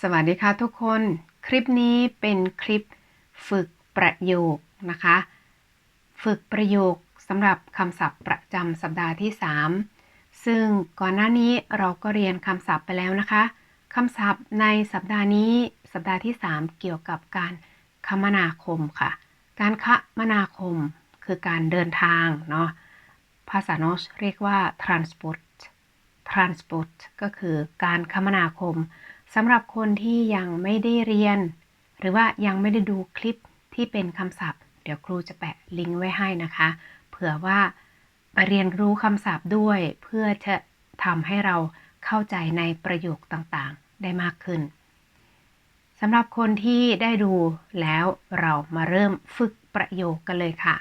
สวัสดีค่ะทุกคน คลิปนี้เป็นคลิปฝึกประโยคนะคะ ฝึกประโยคสำหรับคำศัพท์ประจำสัปดาห์ที่ 3 ซึ่งก่อนหน้านี้เราก็เรียนคำศัพท์ไปแล้วนะคะคำศัพท์ในสัปดาห์นี้สัปดาห์ที่ 3 เกี่ยวกับการคมนาคมค่ะ การคมนาคมคือการเดินทางเนาะภาษาโนชเรียกว่า transport transport ก็คือการคมนาคม สำหรับคนที่ยังไม่ได้เรียน หรือว่ายังไม่ได้ดูคลิปที่เป็นคำศัพท์ เดี๋ยวครูจะแปะลิงก์ไว้ให้นะคะ เผื่อว่าไปเรียนรู้คำศัพท์ด้วย เพื่อจะทำให้เราเข้าใจในประโยคต่างๆ ได้มากขึ้นสำหรับคนที่ได้ดูแล้วเรามาเริ่มฝึกประโยคกันเลยค่ะ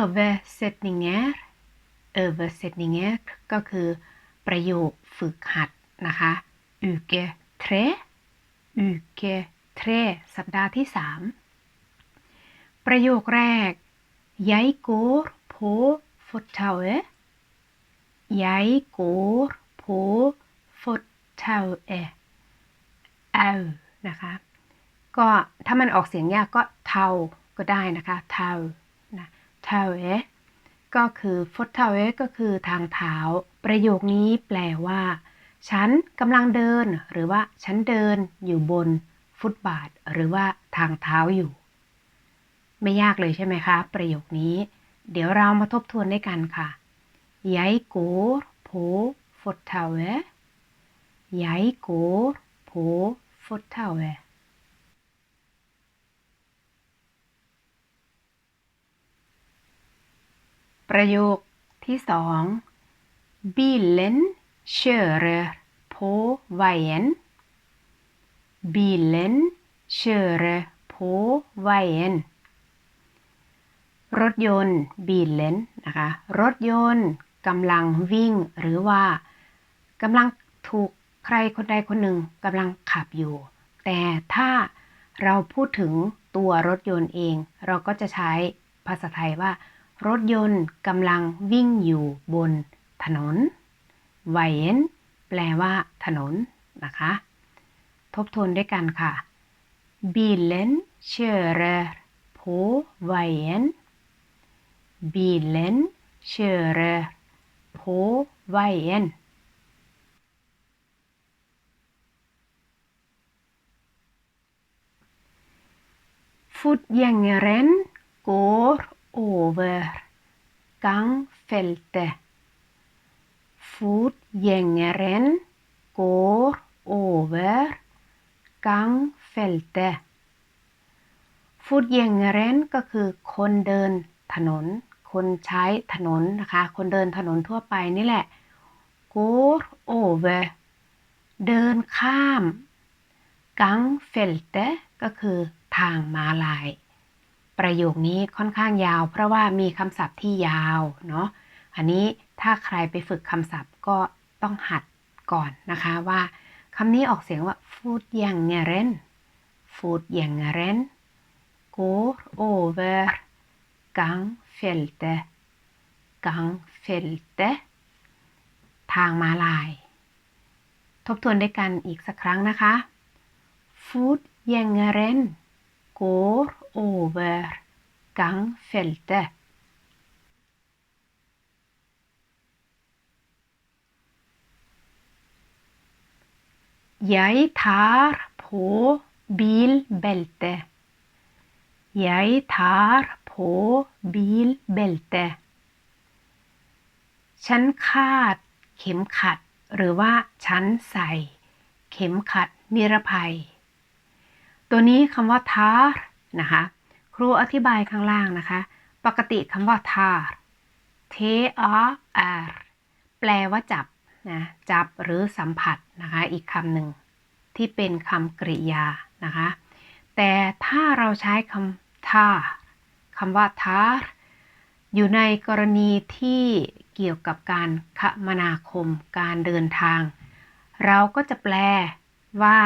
översättningar översättningar ก็คือประโยคฝึกหัดนะคะ uke tre uke tre สัปดาห์ที่3ประโยคแรก jeg går på fortauet jeg går på fortauet เอานะคะ ก็ถ้ามันออกเสียงยากก็เทาก็ได้นะคะเทานะเทาเอก็คือฟุตเทาเอก็คือทางเท้า ประโยคนี้แปลว่า ฉันกำลังเดิน หรือว่าฉันเดินอยู่บนฟุตบาท หรือว่าทางเท้าอยู่ ไม่ยากเลยใช่ไหมคะ ประโยคนี้ เดี๋ยวเรามาทบทวนด้วยกันค่ะ Jeg går på fortauet Jeg går på fortauet ประโยคที่สอง Bilen kjører på veien Bilen kjører på veien รถยนต์ bilen นะคะ รถยนต์กำลังวิ่ง หรือว่ากำลังถูกใครคนใดคนหนึ่งกำลังขับอยู่ แต่ถ้าเราพูดถึงตัวรถยนต์เอง เราก็จะใช้ภาษาไทยว่า รถยนต์กำลังวิ่งอยู่บนถนน ไวเอนแปลว่าถนนนะคะ ทบทวนด้วยกันค่ะ bilen kjører på veien bilen kjører på veien Fotgjengeren går over gangfeltet. Fotgjengeren går over gangfeltet. Fotgjengeren ก็คือคนเดินถนน คนใช้ถนนนะคะ คนเดินถนนทั่วไปนี่แหละ går over เดินข้าม gangfeltet ก็คือทางม้าลาย ประโยคนี้ค่อนข้างยาว เพราะว่ามีคำศัพท์ที่ยาวเนาะ อันนี้ ถ้าใครไปฝึกคำศัพท์ก็ต้องหัดก่อนนะคะว่าคำนี้ออกเสียงว่า food ยังเงเรน food ยังเงเรน går over gangfeltet gangfeltet ทางมาลาย ทบทวนด้วยกันอีกสักครั้งนะคะ food ยังเงเรน går over gangfeltet. Jeg tar på bilbelte. Jeg tar på bilbelte. ฉันคาด เข็มขัด หรือว่าฉันใส่ เข็มขัดนิรภัย ตัวนี้คำว่า tar นะคะ ครูอธิบายข้างล่างนะคะ ปกติคำว่า tar t a r แปลว่าจับ นะจับหรือสัมผัสนะคะอีกคำหนึ่งที่เป็นคำกริยานะคะแต่ถ้าเราใช้คำ tar คำว่า tar อยู่ในกรณีที่เกี่ยวกับการคมนาคมการเดินทาง เราก็จะแปลว่า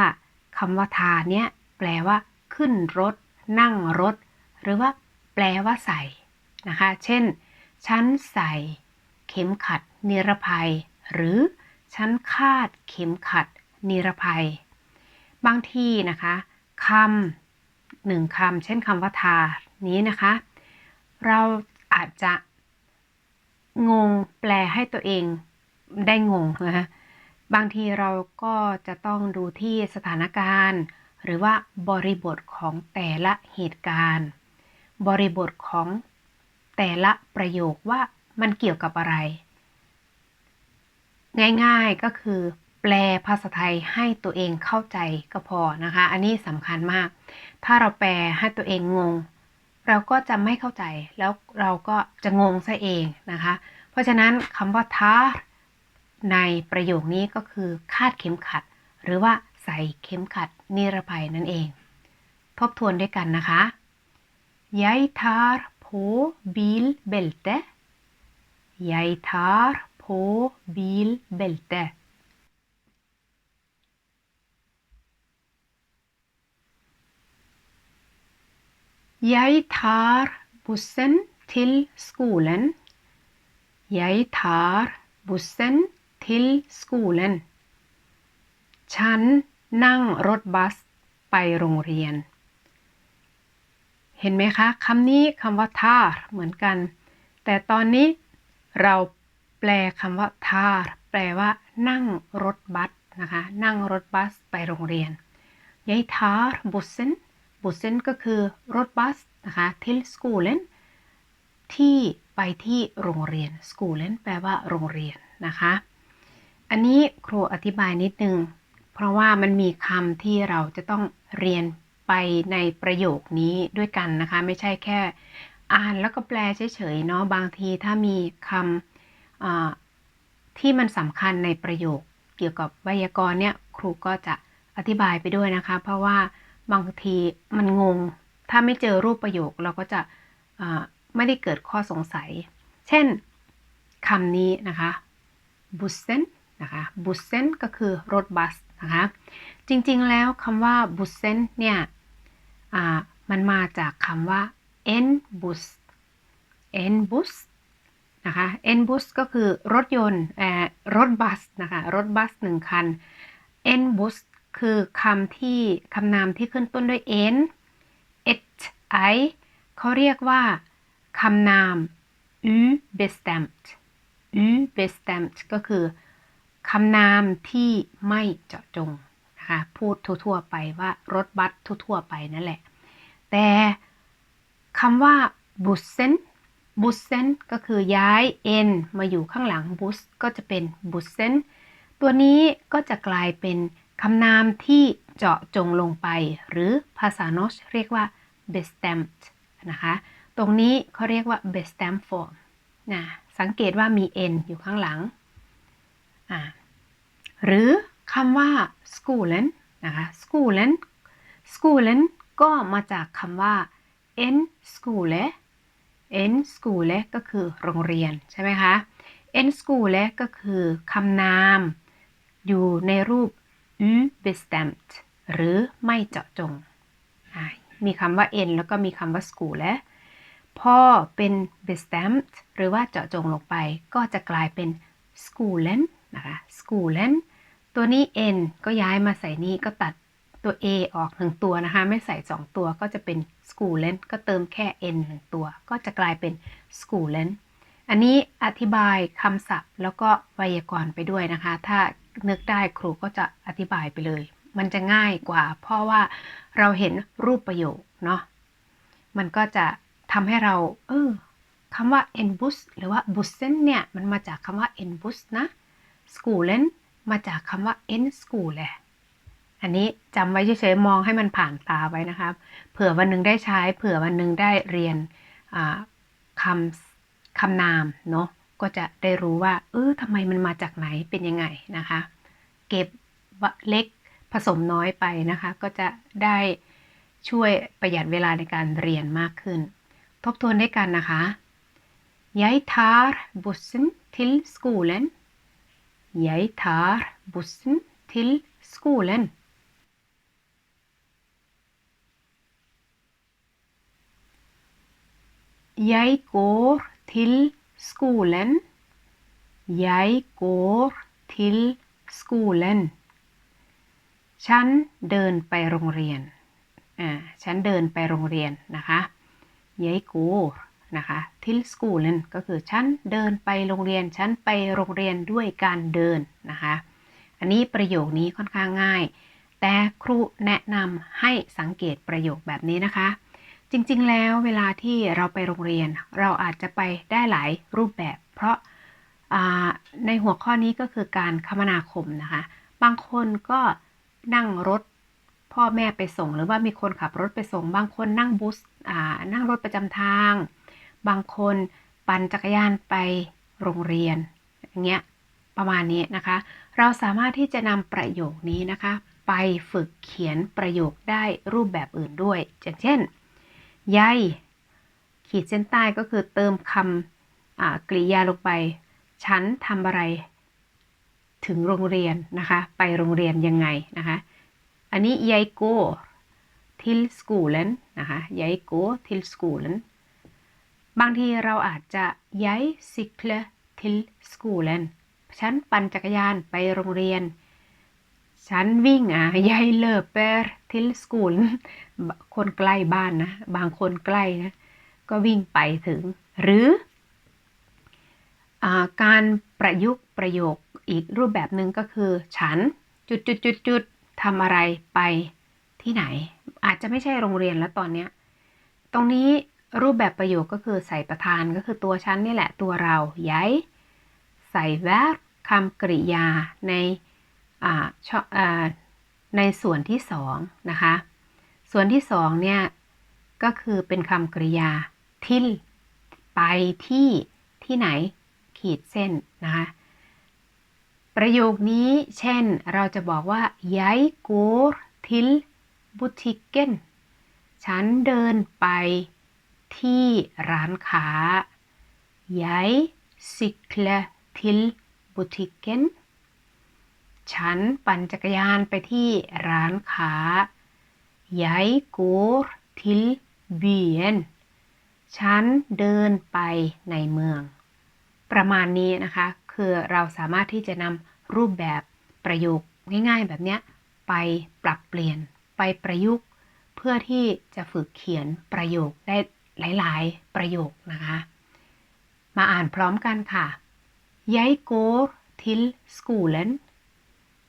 คำว่าทาเนี้ยแปลว่า ขึ้นรถ นั่งรถ หรือว่าแปลว่าใส่นะคะ เช่น ฉันใส่ เข็มขัดนิรภัย หรือฉันคาดเข็มขัดนิรภัย บางทีนะคะคำหนึ่งคำเช่นคำว่าทานี้นะคะ เราอาจจะงงแปลให้ตัวเองได้งงนะคะบางทีเราก็จะต้องดูที่สถานการณ์ หรือว่าบริบทของแต่ละเหตุการณ์ บริบทของแต่ละประโยคว่ามันเกี่ยวกับอะไร ง่ายๆก็คือ แปลภาษาไทยให้ตัวเองเข้าใจก็พอนะคะ อันนี้สำคัญมาก ถ้าเราแปลให้ตัวเองงง เราก็จะไม่เข้าใจแล้วเราก็จะงงซะเองนะคะ เพราะฉะนั้นคำว่าท้าในประโยคนี้ก็คือคาดเข็มขัด หรือว่าใส่เข็มขัดนิรภัยนั่นเอง ทบทวนด้วยกันนะคะ Jeg tar på bilbelte Jeg tar på bilbeltet. Jeg tar bussen til skolen Jeg tar bussen til skolen ฉันนั่งรถบัสไปโรงเรียน เห็นไหมคะคำนี้คำว่า tar เหมือนกัน แต่ตอนนี้เรา แปลคำว่า tar แปลว่า นั่งรถบัสนะคะ นั่งรถบัสไปโรงเรียน Jeg tar bussen bussen ก็คือรถบัสนะคะ till skolen ที่ไปที่โรงเรียน skolen แปลว่าโรงเรียนนะคะ อันนี้ครูอธิบายนิดนึง เพราะว่ามันมีคำที่เราจะต้องเรียนไปในประโยคนี้ด้วยกันนะคะ ไม่ใช่แค่ อ่านแล้วก็แปลเฉยๆเนาะบางทีถ้ามีคำ ที่มันสำคัญในประโยคเกี่ยวกับไวยากรณ์เนี่ยครูก็จะอธิบายไปด้วยนะคะ เพราะว่าบางทีมันงง ถ้าไม่เจอรูปประโยคเราก็จะไม่ได้เกิดข้อสงสัย เช่นคำนี้นะคะบุสเซนนะคะบุสเซนก็คือรถบัสนะคะ จริงๆแล้วคำว่าบุสเซนเนี่ยมันมาจากคำว่า en bus en bus นะคะ en bus ก็คือรถยนต์รถบัสนะคะรถบัสหนึ่งคัน en bus คือคำที่คำนามที่ขึ้นต้นด้วย n et i เขาเรียกว่าคำนาม u bestämt u bestämt ก็คือคำนามที่ไม่เจาะจงนะคะพูดทั่วๆไปว่ารถบัสทั่วๆไปนั่นแหละ แต่คำว่า bussen bussen ก็คือย้าย n มาอยู่ข้างหลัง bus ก็จะเป็น bussen ตัวนี้ก็จะกลายเป็นคำนามที่เจาะจงลงไป หรือภาษาโนชเรียกว่า bestemt นะคะ ตรงนี้เขาเรียกว่า bestemt form นะสังเกตว่ามี n อยู่ข้างหลัง หรือคำว่า skolen นะคะ skolen skolen ก็มาจากคำว่า n school n skole en skole ก็คือโรงเรียนใช่ไหมคะ n skole ก็คือคำนาม อยู่ในรูป u bestämt หรือไม่เจาะจง มีคำว่า n แล้วก็มีคำว่า skole พอเป็น bestämt หรือว่าเจาะจงลงไป ก็จะกลายเป็น skolen นะคะ skolen ตัวนี้ n ก็ย้ายมาใส่นี่ก็ตัดตัว a ออกหนึ่งตัวนะคะ ไม่ใส่ 2 ตัวก็จะเป็น skolen ก็เติมแค่ n หนึ่งตัว ก็จะกลายเป็น skolen อันนี้อธิบายคำศัพท์แล้วก็ไวยากรณ์ไปด้วยนะคะ ถ้านึกได้ครูก็จะอธิบายไปเลย มันจะง่ายกว่า เพราะว่าเราเห็นรูปประโยคเนาะ มันก็จะทำให้เรา เออคำว่า en bus หรือว่า b u s e n เนี่ย มันมาจากคำว่า en bus นะ skolen มาจากคำว่า en skole อันนี้จำไว้เฉยๆมองให้มันผ่านตาไว้นะครับ เผื่อวันหนึ่งได้ใช้ เผื่อวันหนึ่งได้เรียนคำคำนามเนาะก็จะได้รู้ว่าเออทำไมมันมาจากไหนเป็นยังไงนะคะ เก็บเล็กผสมน้อยไปนะคะ ก็จะได้ช่วยประหยัดเวลาในการเรียนมากขึ้น ทบทวนด้วยกันนะคะ Jeg tar bussen til skolen Jeg tar bussen til skolen Jeg går til skolen Jeg går til skolen ฉันเดินไปโรงเรียน อ่า ฉันเดินไปโรงเรียนนะคะ jeg går นะคะ til skolen ก็คือฉันเดินไปโรงเรียน ฉันไปโรงเรียนด้วยการเดินนะคะ อันนี้ประโยคนี้ค่อนข้างง่าย แต่ครูแนะนำให้สังเกตประโยคแบบนี้นะคะ จริงๆ แล้วเวลาที่เราไปโรงเรียน เราอาจจะไปได้หลายรูปแบบ เพราะในหัวข้อนี้ก็คือการคมนาคมนะคะ บางคนก็นั่งรถพ่อแม่ไปส่ง หรือว่ามีคนขับรถไปส่ง บางคนนั่งบุสนั่งรถประจำทาง บางคนปั่นจักรยานไปโรงเรียนอย่างเงี้ยประมาณนี้นะคะ เราสามารถที่จะนำประโยคนี้นะคะ ไปฝึกเขียนประโยคได้รูปแบบอื่นด้วยอย่างเช่น ยายขีดเส้นใต้ก็คือเติมคำกริยาลงไป ฉันทำอะไรถึงโรงเรียนนะคะ ไปโรงเรียนยังไงนะคะ อันนี้ยายโก till skolen นะคะ jag går till skolen บางทีเราอาจจะ jag cyklar till skolen ฉันปั่นจักรยานไปโรงเรียน ฉันวิ่งอะ jag löper till skolen คนใกล้บ้านนะ บางคนใกล้นะ ก็วิ่งไปถึง หรืออการประยุกต์ประโยคอีกรูปแบบหนึ่งก็คือ ฉันจุดจุดจุดจุดทำอะไรไปที่ไหน อาจจะไม่ใช่โรงเรียนแล้วตอนเนี้ยตรงนี้รูปแบบประโยคก็คือใส่ประธานก็คือตัวฉันนี่แหละตัวเราย้ายใส่แวบคำกริยาใน ในส่วนที่สองนะคะ ส่วนที่สองเนี่ยก็คือเป็นคำกริยาที่ไปที่ที่ไหนขีดเส้นนะคะประโยคนี้เช่นเราจะบอกว่า jag går till butiken ฉันเดินไปที่ร้านค้า jag cyklar till butiken ฉันปั่นจักรยานไปที่ร้านค้า jag går till byen ฉันเดินไปในเมือง ประมาณนี้นะคะ คือเราสามารถที่จะนำรูปแบบประโยคง่ายๆ แบบนี้ไปปรับเปลี่ยนไปประยุกต์ เพื่อที่จะฝึกเขียนประโยคได้หลายๆ ประโยคนะคะ มาอ่านพร้อมกันค่ะ Jeg går til skolen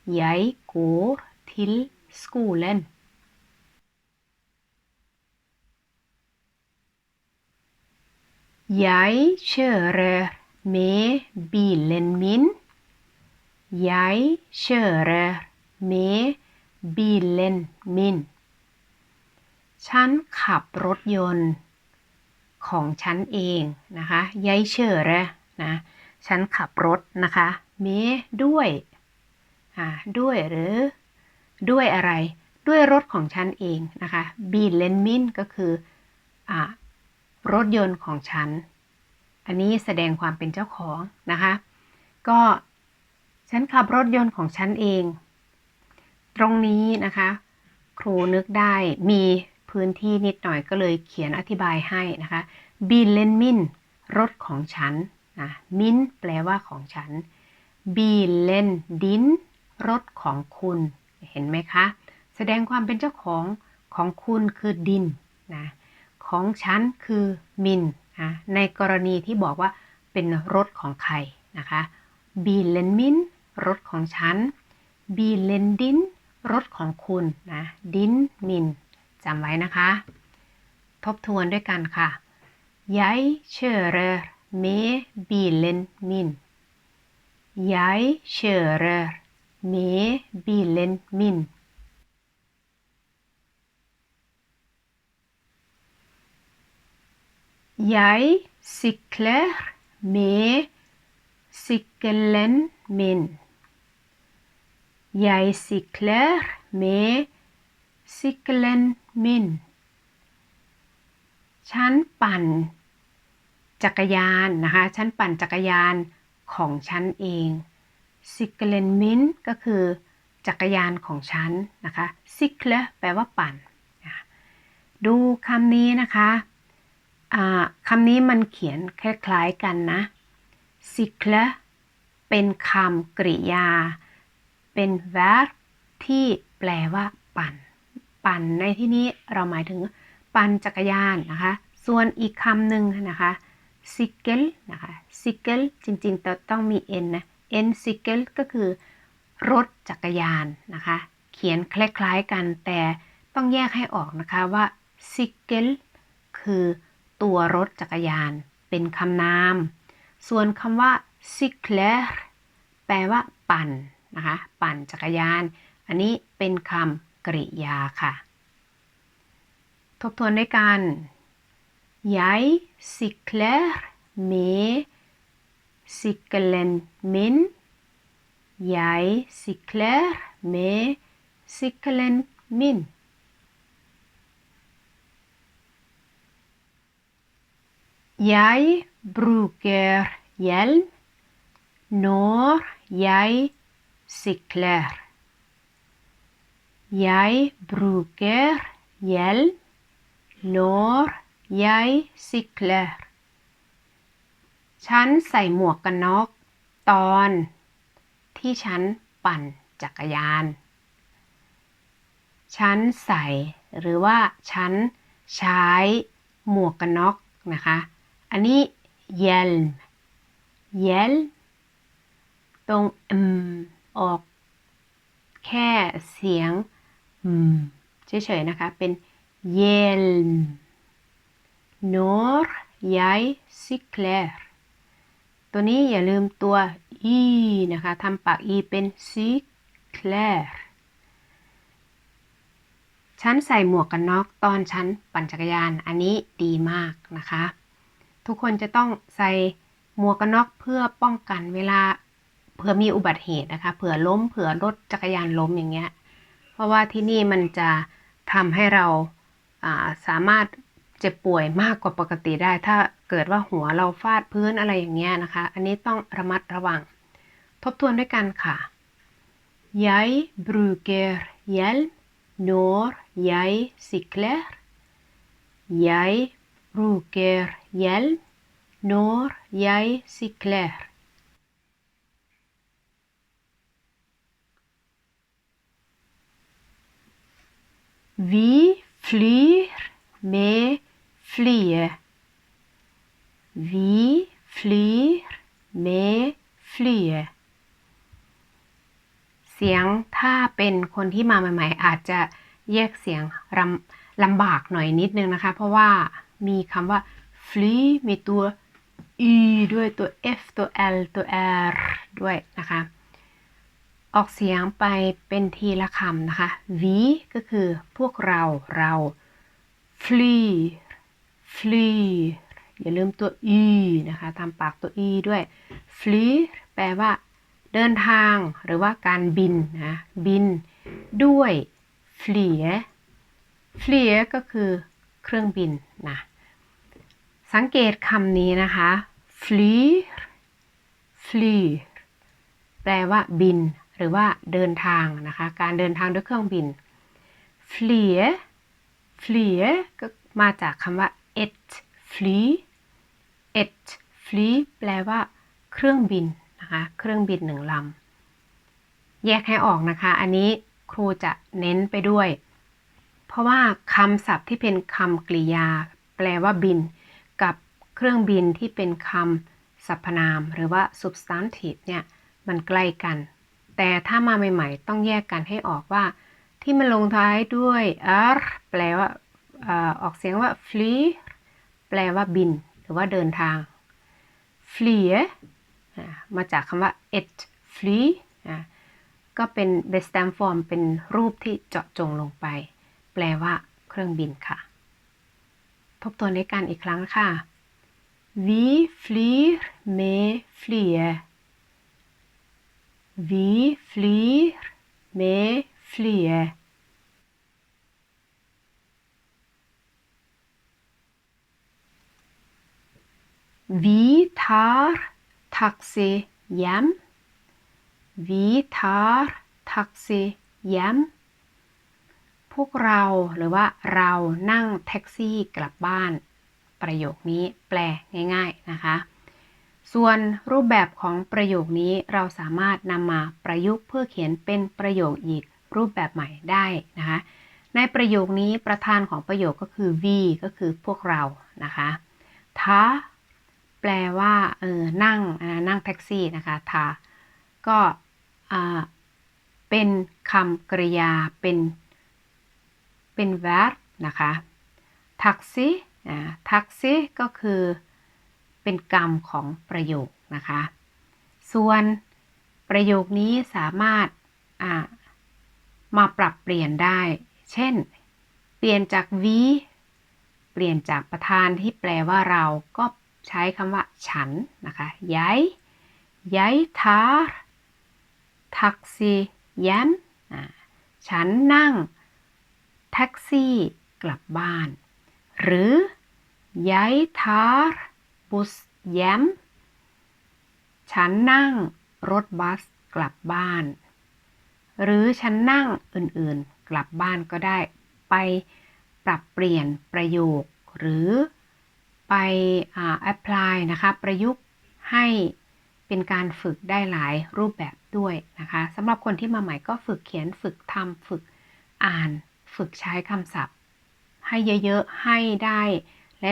Jeg går til skolen Jeg kjører med bilen min Jeg kjører med bilen min ฉันขับรถยนต์ ของฉันเองนะคะยัยเชอเลยนะ ฉันขับรถนะคะ เมด้วย ด้วยหรือ ด้วยอะไร ด้วยรถของฉันเองนะคะ บีเลนมินก็คืออรถยนต์ของฉัน อันนี้แสดงความเป็นเจ้าของนะคะ ก็ฉันขับรถยนต์ของฉันเอง ตรงนี้นะคะ ครูนึกได้มีพื้นที่นิดหน่อยก็เลยเขียนอธิบายให้นะคะบินเลนมินรถของฉันนะมินแปลว่าของฉันบีเลนดิน รถของคุณ เห็นไหมคะ แสดงความเป็นเจ้าของของคุณคือดินนะของฉันคือมินนะในกรณีที่บอกว่าเป็นรถของใครนะคะบีเลนมินรถของฉันบีเลนดินรถของคุณนะดินมินจำไว้นะคะ ทบทวนด้วยกันค่ะ Jeg kjører Mehr เลนมินย้ายสิเคลร์เมสิคเลนมินย้ายสิเคลร์เมสิคเลนมินฉันปั่นจักรยานนะคะ ฉันปั่นจักรยานของฉันเอง sykkelen min ก็คือจักรยานของฉันนะคะ cykle แปลว่าปั่น ดูคำนี้นะคะคำนี้มันเขียนคล้ายๆกันนะ cykle เป็นคำกริยา เป็น verb ที่แปลว่า ปั่น ปั่นในที่นี้เราหมายถึง ปั่นจักรยานนะคะ ส่วนอีกคำหนึ่งนะคะ cycle นะคะ cycle จริงๆต่ต้องมี n นะ n cycle ก็คือ รถจักรยานนะคะ เขียนคล้ายๆกันแต่ต้องแยกให้ออกนะคะว่า cycle คือตัวรถจักรยาน เป็นคำนาม ส่วนคำว่า cycler แปลว่า ปั่นนะคะ ปั่นจักรยาน อันนี้เป็นคำกริยาค่ะ ทบทวนด้วยกัน Jeg sykler med sykkelen min. Jeg sykler med sykkelen min. Jeg bruker hjelm når jeg sykler. Jeg bruker hjelm når jeg sykler ฉันใส่หมวกกันน็อกตอนที่ฉันปั่นจักรยาน ฉันใส่หรือว่าฉันใช้หมวกกันน็อกนะคะ อันนี้ hjelm hjelm ตรงอืมออกแค่เสียงอืมเฉยๆนะคะ เป็น hjelm når jeg sykler ตัวนี้อย่าลืมตัว e นะคะทำปาก e เป็น cykler ฉันใส่หมวกกันน็อกตอนฉันปั่นจักรยาน อันนี้ดีมากนะคะ ทุกคนจะต้องใส่หมวกกันน็อกเพื่อป้องกันเวลาเผื่อมีอุบัติเหตุนะคะ เผื่อล้ม เผื่อรถจักรยานล้มอย่างเงี้ย เพราะว่าที่นี่มันจะทำให้เราสามารถเจ็บป่วยมากกว่าปกติได้ ถ้า เกิดว่าหัวเราฟาดพื้นอะไรอย่างเงี้ยนะคะ อันนี้ต้องระมัดระวัง ทบทวนด้วยกันค่ะ Jeg bruker hjelm når jeg sykler. Jeg bruker hjelm når jeg sykler. Vi flyr med flyet. Vi flyr med flyet เสียงถ้าเป็นคนที่มาใหม่ ๆ อาจจะแยกเสียงลำบากหน่อยนิดนึงนะคะ เพราะว่ามีคำว่า fly มีตัว e ด้วยตัว f ตัว l ตัว r ด้วยนะคะ ออกเสียงไปเป็นทีละคำนะคะ we ก็คือพวกเราเรา fly fly อย่าลืมตัว e นะคะทำปากตัว e ด้วย fly แปลว่า เดินทางหรือว่าการบินนะ บิน ด้วย fly fly ก็คือเครื่องบินนะ สังเกตคำนี้นะคะ fly fly แปลว่าบิน หรือว่าเดินทางนะคะ การเดินทางด้วยเครื่องบิน fly fly ก็มาจากคำว่า et fly et fly แปลว่า เครื่องบินนะคะ เครื่องบินหนึ่งลำ แยกให้ออกนะคะ อันนี้ครูจะเน้นไปด้วย เพราะว่าคำศัพท์ที่เป็นคำกริยา แปลว่าบิน กับเครื่องบินที่เป็นคำสรรพนาม หรือว่า substantive เนี่ยมันใกล้กัน แต่ถ้ามาใหม่ ๆ ต้องแยกกันให้ออกว่า ที่มันลงท้ายด้วย r แปลว่าออกเสียงว่า fly แปลว่าบิน รือว่าเดินทาง fly มาจากคำว่า et fly ก็เป็น best stem form เป็นรูปที่เจาะจงลงไป แปลว่าเครื่องบินค่ะ ทบทวนด้วยกันอีกครั้งค่ะ Vi flyr med flyet. Vi flyr med flyet. Vi tar taxi hjem. Vi tar taxi hjem. พวกเราหรือว่าเรานั่งแท็กซี่กลับบ้าน ประโยคนี้แปลง่าย ๆนะคะ ส่วนรูปแบบของประโยคนี้เราสามารถนำมาประยุกต์เพื่อเขียนเป็นประโยคอีกรูปแบบใหม่ได้นะคะ ในประโยคนี้ประธานของประโยคก็คือ we ก็คือพวกเรานะคะท้า แปลว่าเออนั่งนั่งแท็กซี่นะคะทาก็เป็นคำกริยาเป็นเป็น verb นะคะทักซีทักซี่ก็คือเป็นกรรมของประโยคนะคะ ส่วนประโยคนี้สามารถมาปรับเปลี่ยนได้ เช่น เปลี่ยนจาก we เปลี่ยนจากประธานที่แปลว่าเราก็ ใช้คำว่าฉันนะคะย้ายย้ายทาร์ทักซี่ยันฉันนั่งแท็กซี่กลับบ้าน หรือย้ายทาร์บุสแยมฉันนั่งรถบัสกลับบ้าน หรือฉันนั่งอื่นๆ กลับบ้านก็ได้ ไปปรับเปลี่ยนประโยคหรือ ไป apply นะคะ ประยุกต์ให้เป็นการฝึกได้หลายรูปแบบด้วยนะคะสำหรับคนที่มาใหม่ก็ฝึกเขียนฝึกทำฝึกอ่าน ฝึกใช้คำศัพท์ ให้เยอะๆ ให้ได้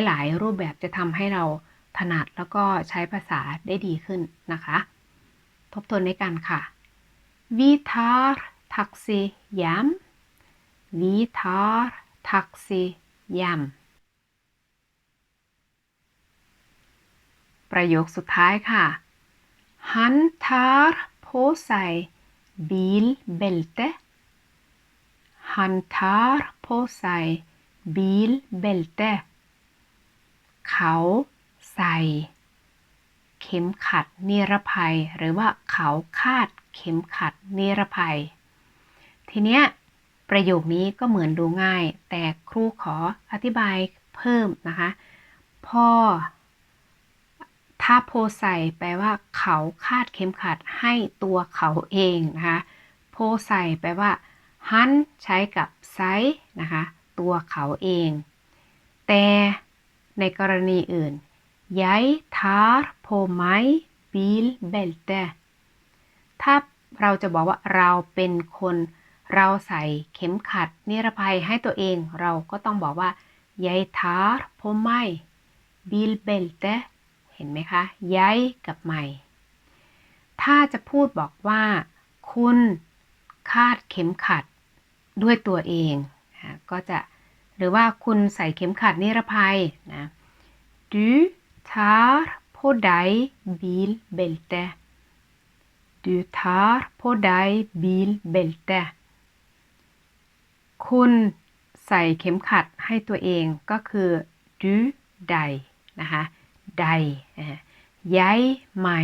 หลายๆ รูปแบบจะทำให้เราถนัดแล้วก็ใช้ภาษาได้ดีขึ้นนะคะ ทบทวนในกันค่ะ Vi tar taxi hjem Vi tar taxi hjem ประโยคสุดท้ายค่ะ Han tar på sig bilbälte Han tar på sig bilbälte เขาใส่ เข็มขัดนิรภัย หรือว่าเขาคาดเข็มขัดนิรภัย ทีเนี้ยประโยคนี้ก็เหมือนดูง่าย แต่ครูขออธิบายเพิ่มนะคะ พ่อาโพใส่แปลว่าเขาคาดเข็มขัดให้ตัวเขาเองนะคะ โพใส่แปลว่าฮันใช้กับไซนะคะ ตัวเขาเอง แต่ในกรณีอื่นย้ายทาร์โพไมบิลเบลเตถ้าเราจะบอกว่าเราเป็นคนเราใส่เข็มขัดนิรภัยให้ตัวเอง เราก็ต้องบอกว่าย้ายทาร์โพไมบิลเบลเต เห็นไหมคะ ย้ายกับใหม่ ถ้าจะพูดบอกว่า คุณคาดเข็มขัดด้วยตัวเองนะก็จะหรือว่าคุณใส่เข็มขัดนิรภัยนะ du tar på dig bilbälte du tar på dig bilbälte คุณใส่เข็มขัดให้ตัวเองก็คือ du dig นะคะ ใดย้ายใหม่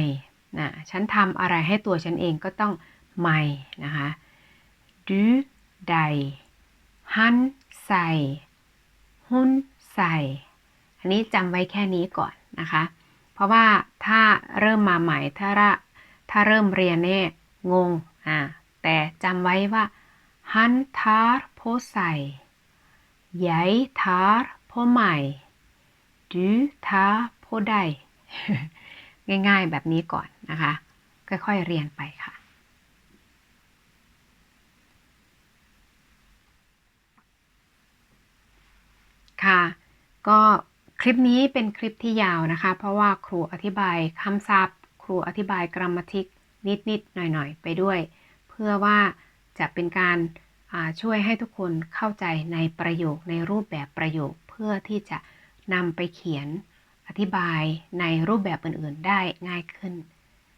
นะฉันทำอะไรให้ตัวฉันเองก็ต้องใหม่นะคะดูใดหันใส่หุ่นใส่ อันนี้จำไว้แค่นี้ก่อนนะคะ เพราะว่าถ้าเริ่มมาใหม่ถ้าระถ้าเริ่มเรียนเนี่ยงงอ่าแต่จำไว้ว่าหันทาร์โพใส่ย้ายทาร์โพใหม่ดูทาร์ พูดได้ง่ายๆแบบนี้ก่อนนะคะ ค่อยๆเรียนไปค่ะค่ะ ก็คลิปนี้เป็นคลิปที่ยาวนะคะ เพราะว่าครูอธิบายคำศัพท์ครูอธิบายกรรมทิกนิดๆหน่อยๆ ไปด้วย เพื่อว่าจะเป็นการช่วยให้ทุกคนเข้าใจในประโยคในรูปแบบประโยคเพื่อที่จะนำไปเขียน อธิบายในรูปแบบอื่นๆ ได้ง่ายขึ้น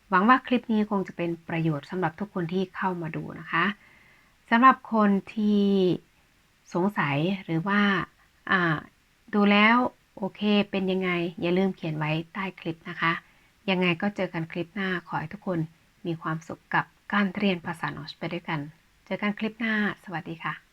หวังว่าคลิปนี้คงจะเป็นประโยชน์สำหรับทุกคนที่เข้ามาดูนะคะสำหรับคนที่สงสัยหรือว่าดูแล้วโอเคเป็นยังไง อย่าลืมเขียนไว้ใต้คลิปนะคะ ยังไงก็เจอกันคลิปหน้าขอให้ทุกคนมีความสุขกับการเรียนภาษาโนชไปด้วยกัน เจอกันคลิปหน้า สวัสดีค่ะ